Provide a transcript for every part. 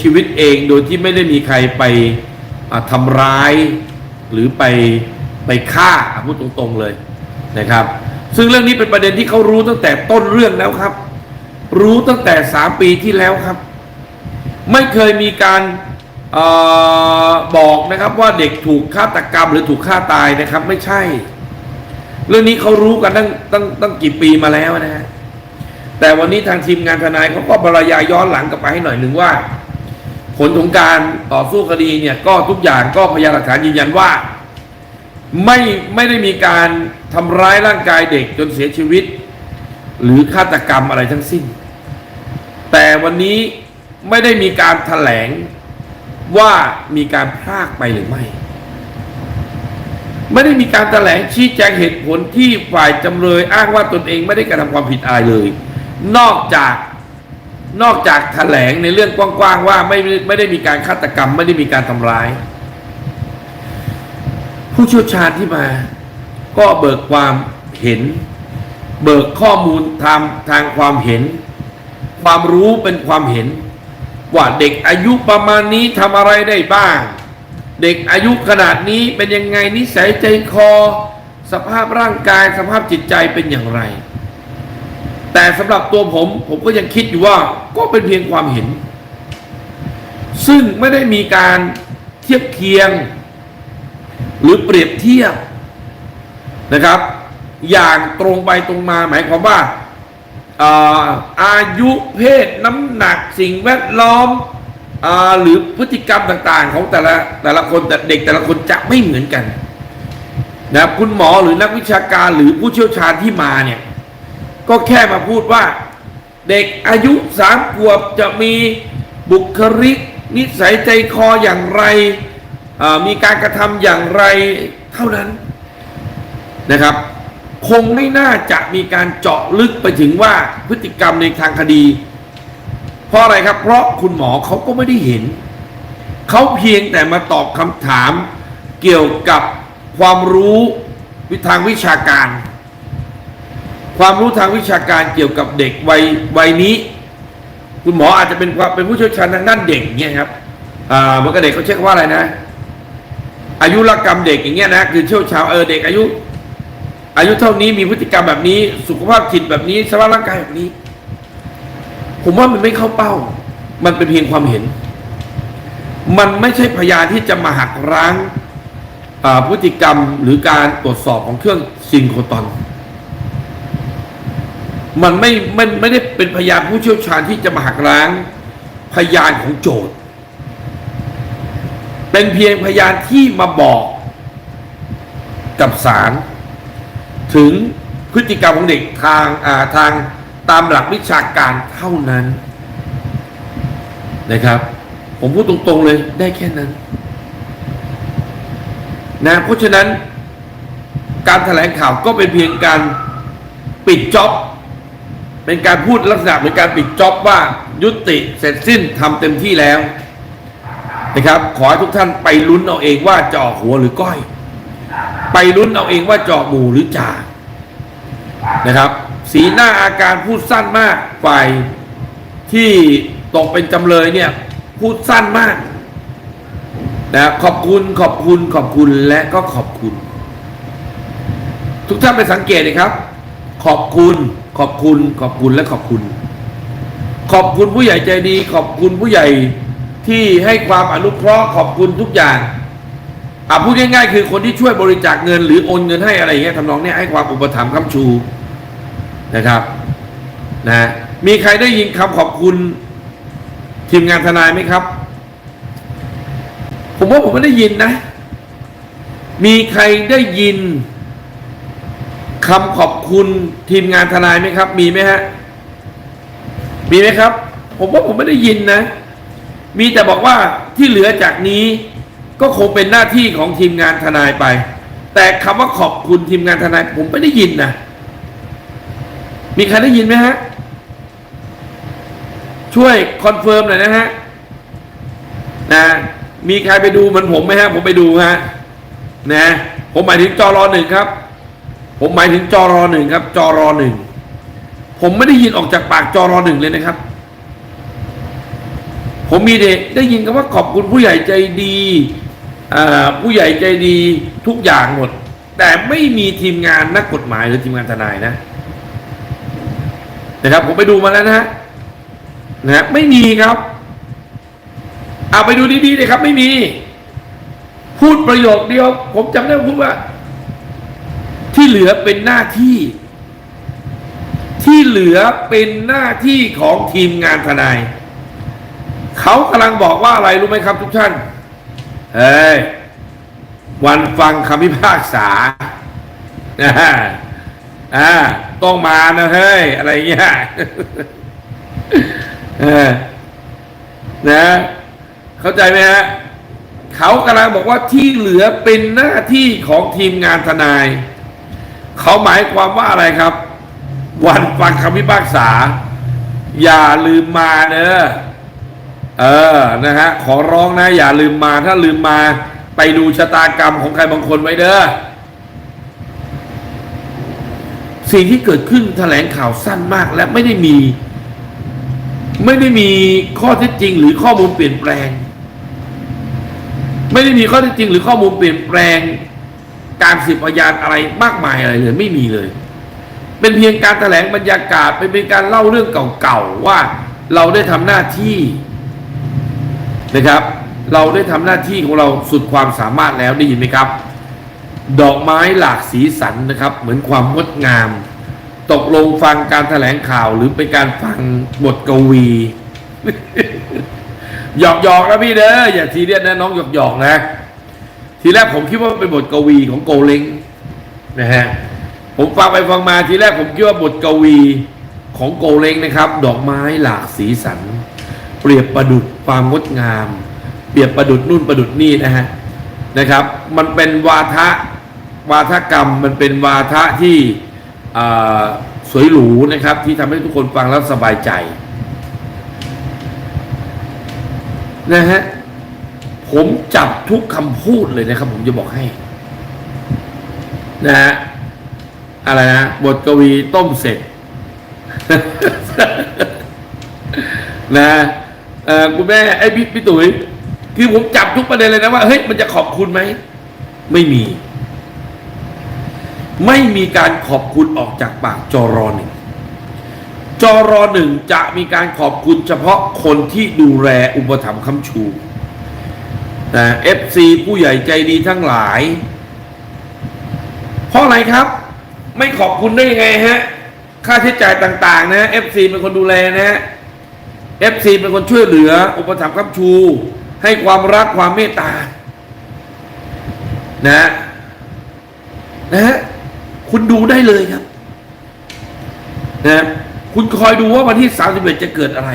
ชีวิตเองโดยที่ไม่ได้มีใครไปอ่าทำร้าย หรือไปไปฆ่าพูดตรงๆเลยนะครับ ซึ่งเรื่องนี้เป็นประเด็นที่เขารู้ตั้งแต่ต้นเรื่องแล้วครับ รู้ตั้งแต่สามปีที่แล้วครับ ไม่เคยมีการออบอกนะครับว่าเด็กถูกฆาตกรรมหรือถูกฆ่าตายนะครับ ไม่ใช่ เรื่องนี้เขารู้กันตั้งตั้งตั้งกี่ปีมาแล้วนะฮะแต่วันนี้ทางทีมงานทนายเขาก็บรรยายย้อนหลังกลับไปให้หน่อยหนึ่งว่า ผลของการต่อสู้คดีเนี่ยก็ทุกอย่างก็พยานหลักฐานยืนยันว่า ไม่ไม่ได้มีการทำร้ายร่างกายเด็กจนเสียชีวิต หรือฆาตกรรมอะไรทั้งสิ้น แต่วันนี้ไม่ได้มีการแถลงว่ามีการพรากไปหรือไม่ ไม่ได้มีการแถลงชี้แจงเหตุผลที่ฝ่ายจำเลยอ้างว่าตนเองไม่ได้กระทำความผิดอะไรเลย นอกจาก นอกจากแถลงในเรื่องกว้างๆว่าไม่ไม่ได้มีการฆาตกรรม ไม่ได้มีการทำร้าย ผู้เชี่ยวชาญที่มา ก็เบิกความเห็น เบิกข้อมูลทางทางความเห็น ความรู้เป็นความเห็น ว่าเด็กอายุประมาณนี้ทำอะไรได้บ้าง เด็กอายุขนาดนี้เป็นยังไงนิสัยใจคอ สภาพร่างกายสภาพจิตใจเป็นอย่างไร แต่สำหรับตัวผม ผมก็ยังคิดอยู่ว่าก็เป็นเพียงความเห็น ซึ่งไม่ได้มีการเทียบเคียง หรือเปรียบเทียบนะครับ อย่างตรงไปตรงมาหมายความว่าอายุเพศน้ำหนักสิ่งแวดล้อมอหรือพฤติกรรมต่างๆ ของแต่ละแต่ละคนแต่เด็กแต่ละคนจะไม่เหมือนกันนะครับคุณหมอหรือนักวิชาการหรือผู้เชี่ยวชาญที่มาเนี่ย ก็แค่มาพูดว่า เด็กอายุสามขวบจะมีบุคลิก นิสัยใจคออย่างไร มีการกระทำอย่างไรเท่านั้นนะครับ คงไม่น่าจะมีการเจาะลึกไปถึงว่าพฤติกรรมในทางคดี เพราะอะไรครับ เพราะคุณหมอเขาก็ไม่ได้เห็น เขาเพียงแต่มาตอบคำถามเกี่ยวกับความรู้วิทางวิชาการ ความรู้ทางวิชาการเกี่ยวกับเด็กวัยวัยนี้ คุณหมออาจจะเป็นความเป็นผู้เชี่ยวชาญทางด้านเด็กเนี่ยครับอ่าเมื่อกเด็กเขาเช็คว่าอะไรนะ อายุรกรรมเด็กอย่างเงี้ยนะคือเชี่ยวชาญเออเด็กอายุ อายุเท่านี้มีพฤติกรรมแบบนี้ สุขภาพจิตแบบนี้สภาพร่างกายแบบนี้ ผมว่ามันไม่เข้าเป้า มันเป็นเพียงความเห็น มันไม่ใช่พยานที่จะมาหักร้างพฤติกรรมหรือการตรวจสอบของเครื่องซินโครตอน มันไม่ไม่ไม่ได้เป็นพยานผู้เชี่ยวชาญที่จะมาหักล้างพยานของโจทย์ เป็นเพียงพยานที่มาบอกกับศาลถึงพฤติกรรมของเด็กทางอ่าทางตามหลักวิชาการเท่านั้นนะครับ ผมพูดตรงๆเลยได้แค่นั้นนะเพราะฉะนั้นการแถลงข่าวก็เป็นเพียงการปิดจ็อบ เป็นการพูดลักษณะเป็นการปิดจ็อบว่ายุติเสร็จสิ้นทำเต็มที่แล้วนะครับ ขอให้ทุกท่านไปลุ้นเอาเองว่าจะออกหัวหรือก้อย ไปลุ้นเอาเองว่าจะออกหมูหรือจ่านะครับ สีหน้าอาการพูดสั้นมากฝ่ายที่ตกเป็นจำเลยเนี่ย พูดสั้นมากนะขอบคุณขอบคุณขอบคุณและก็ขอบคุณ ทุกท่านไปสังเกตเลยครับ ขอบคุณ ขอบคุณขอบคุณและขอบคุณ ขอบคุณผู้ใหญ่ใจดี ขอบคุณผู้ใหญ่ที่ให้ความอนุเคราะห์ขอบคุณทุกอย่างอะพูดง่ายๆ คือคนที่ช่วยบริจาคเงิน หรือโอนเงินให้อะไรอย่างเงี้ยทำนองเนี้ยให้ความอุปถัมภ์คำชูนะครับนะมีใครได้ยินคำขอบคุณทีมงานทนายไหมครับ ผมว่าผมไม่ได้ยินนะ มีใครได้ยิน คำขอบคุณทีมงานทนายไหมครับ มีไหมฮะ มีไหมครับ ผมว่าผมไม่ได้ยินนะ มีแต่บอกว่าที่เหลือจากนี้ก็คงเป็นหน้าที่ของทีมงานทนายไป แต่คำว่าขอบคุณทีมงานทนาย ผมไม่ได้ยินนะ มีใครได้ยินไหมฮะ ช่วยคอนเฟิร์มหน่อยนะฮะนะมีใครไปดูเหมันผมไหมฮะ ผมไปดูฮะนะผมหมายถึงจอรอหนึ่งครับ ผมหมายถึงจอรอหนึ่งครับ จอรอหนึ่งผมไม่ได้ยินออกจากปากจอรอหนึ่งเลยนะครับ ผมมีเด็กได้ยินคำว่าขอบคุณผู้ใหญ่ใจดีผู้ใหญ่ใจดีทุกอย่างหมด แต่ไม่มีทีมงานนักกฎหมายหรือทีมงานทนายนะนะครับ ผมไปดูมาแล้วนะฮะนะฮะไม่มีครับเอาไปดูดีๆเลยครับ ไม่มี พูดประโยคเดียว ผมจำได้ว่าพูดว่า ที่เหลือเป็นหน้าที่ ที่เหลือเป็นหน้าที่ของทีมงานทนาย เขากำลังบอกว่าอะไรรู้ไหมครับทุกท่าน เฮ้ย วันฟังคำพิพากษานะฮะอ่าต้องมานะเฮ้ย อะไรเงี้ยเออนะ เข้าใจไหมฮะ เขากำลังบอกว่าที่เหลือเป็นหน้าที่ของทีมงานทนาย เขาหมายความว่าอะไรครับ วันฟังคำพิพากษา อย่าลืมมาเนอะเออนะฮะขอร้องนะ อย่าลืมมาถ้าลืมมาไปดูชะตากรรมของใครบางคนไว้เด้อสิ่งที่เกิดขึ้นแถลงข่าวสั้นมากและไม่ได้มี ไม่ได้มีข้อเท็จจริงหรือข้อมูลเปลี่ยนแปลง ไม่ได้มีข้อเท็จจริงหรือข้อมูลเปลี่ยนแปลง การสืบพยานอะไรมากมายอะไรเลยไม่มีเลย เป็นเพียงการแถลงบรรยากาศเป็นเพียงการเล่าเรื่องเก่าๆว่าเราได้ทำหน้าที่นะครับ เราได้ทำหน้าที่ของเราสุดความสามารถแล้วได้ยินไหมครับ ดอกไม้หลากสีสันนะครับ เหมือนความงดงาม ตกลงฟังการแถลงข่าวหรือเป็นการฟังบทกวี หยอกหยอกๆนะพี่เด้ออย่าทีเรียสนะน้องหยอกหยอกๆนะ ทีแรกผมคิดว่าเป็นบทกวีของโกเล้งนะฮะผมฟังไปฟังมาทีแรกผมคิดว่าบทกวีของโกเล้งนะครับ ดอกไม้หลากสีสัน เปรียบประดุดความงดงาม เปรียบประดุดนู่นประดุดนี่นะฮะนะครับ มันเป็นวาทะวาทกรรมมันเป็นวาทะที่สวยหรูนะครับ ที่ทำให้ทุกคนฟังแล้วสบายใจนะฮะ ผมจับทุกคำพูดเลยนะครับ ผมจะบอกให้ นะฮะอะไรนะบทกวีต้มเสร็จ นะเออคุณแม่ไอ้พี่พี่ตุ๋ยคือผมจับทุกประเด็นเลยนะว่าเฮ้ยมันจะขอบคุณไหมไม่มี ไม่มีการขอบคุณออกจากปากจอรอหนึ่งจอรอหนึ่งจะมีการขอบคุณเฉพาะคนที่ดูแลอุปถัมภ์คำชู นะเอฟซีผู้ใหญ่ใจดีทั้งหลาย เพราะอะไรครับ ไม่ขอบคุณได้ยังไงฮะ ค่าใช้จ่ายต่าง ๆ นะเอฟซีเป็นคนดูแลนะฮะเอฟซีเป็นคนช่วยเหลือ อุปถัมภ์คำชู ให้ความรักความเมตตา นะนะฮะคุณดูได้เลยครับ นะคุณคอยดูว่าวันที่ 31 จะเกิดอะไร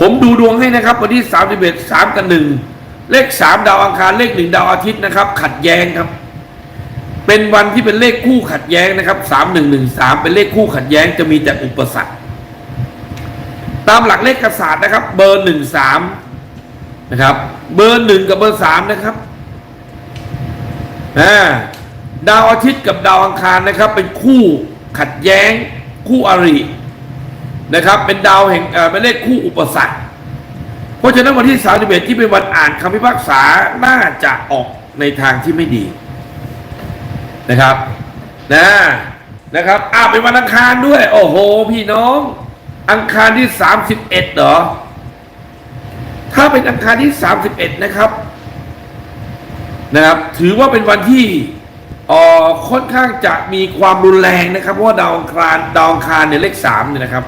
ผมดูดวงให้นะครับ วันที่ 31 3 กับ 1 เลข3ดาวอังคารเลข1ดาวอาทิตย์นะครับ ขัดแย้งครับ เป็นวันที่เป็นเลขคู่ขัดแย้งนะครับ3 1 1 3เป็นเลขคู่ขัดแย้งจะมีแต่อุปสรรค ตามหลักเลขกษาสตร์นะครับ เบอร์1 3นะครับ เบอร์1กับเบอร์3นะครับอ่าดาวอาทิตย์กับดาวอังคารนะครับ เป็นคู่ขัดแย้งคู่อรินะครับ เป็นดาวแห่งเป็นเลขคู่อุปสรรค เพราะฉะนั้นวันที่ 31 ที่เป็นวันอ่านคำพิพากษาน่าจะออกในทางที่ไม่ดีนะครับนะนะครับอ้าเป็นวันอังคารด้วย โอ้โห พี่น้อง อังคารที่ 31เหรอ ถ้าเป็นอังคารที่ 31 นะครับนะครับ ถือว่าเป็นวันที่อ่อค่อนข้างจะมีความรุนแรงนะครับ เพราะว่าดาวอังคารดาวอังคารเนี่ยเลขสามเนี่ยนะครับ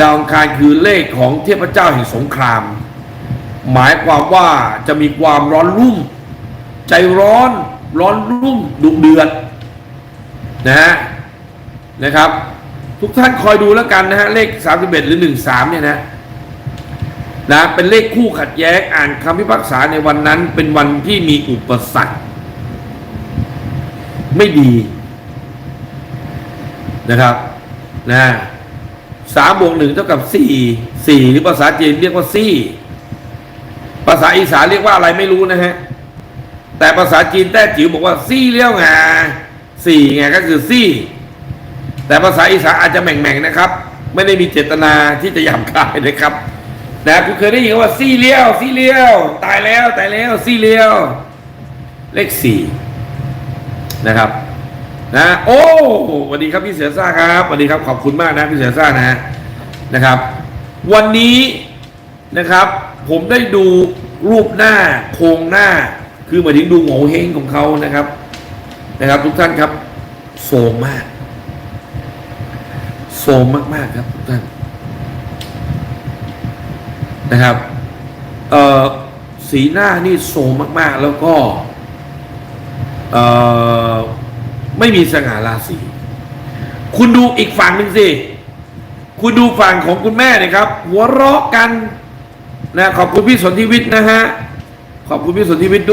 ดาวอังคารคือเลขของเทพเจ้าแห่งสงคราม หมายความว่าจะมีความร้อนรุ่ม ใจร้อนร้อนรุ่มดุเดือดนะฮะนะครับ ทุกท่านคอยดูแล้วกันนะฮะเลข 31 หรือ 13 เนี่ยนะนะเป็นเลขคู่ขัดแย้งอ่านคำพิพากษาในวันนั้น เป็นวันที่มีอุปสรรคไม่ดีนะครับนะ สามบวกหนึ่งเท่ากับสี่สี่หรือภาษาจีนเรียกว่าซี่ภาษาอีสานเรียกว่าอะไรไม่รู้นะฮะ แต่ภาษาจีนแต้จิ๋วบอกว่าซี่เลี้ยวงาสี่ไงก็คือซี่ แต่ภาษาอีสานอาจจะแหม่งๆนะครับ ไม่ได้มีเจตนาที่จะหยาบคายนะครับนะคุณเคยได้ยินว่าซี่เลี้ยวซี่เลี้ยวตายแล้วตายแล้วซี่เลี้ยว เลขสี่นะครับ นะโอ้สวัสดีครับพี่เสือซ่าครับสวัสดีครับขอบคุณมากนะพี่เสือซ่านะนะครับ วันนี้นะครับ ผมได้ดูรูปหน้าโครงหน้า คือหมายถึงดูโงเฮงของเขานะครับ นะครับ ทุกท่านครับโสมมากโสมมาก ๆ ครับทุกท่านนะครับเอ่อสีหน้านี่โสมมาก ๆ แล้วก็เอ่อ ไม่มีสง่าราศีคุณดูอีกฝั่งหนึ่งสิ คุณดูฝั่งของคุณแม่นะครับ หัวเราะกันนะขอบคุณพี่สนธิวิทย์นะฮะ ขอบคุณพี่สนธิวิทย์ด้วย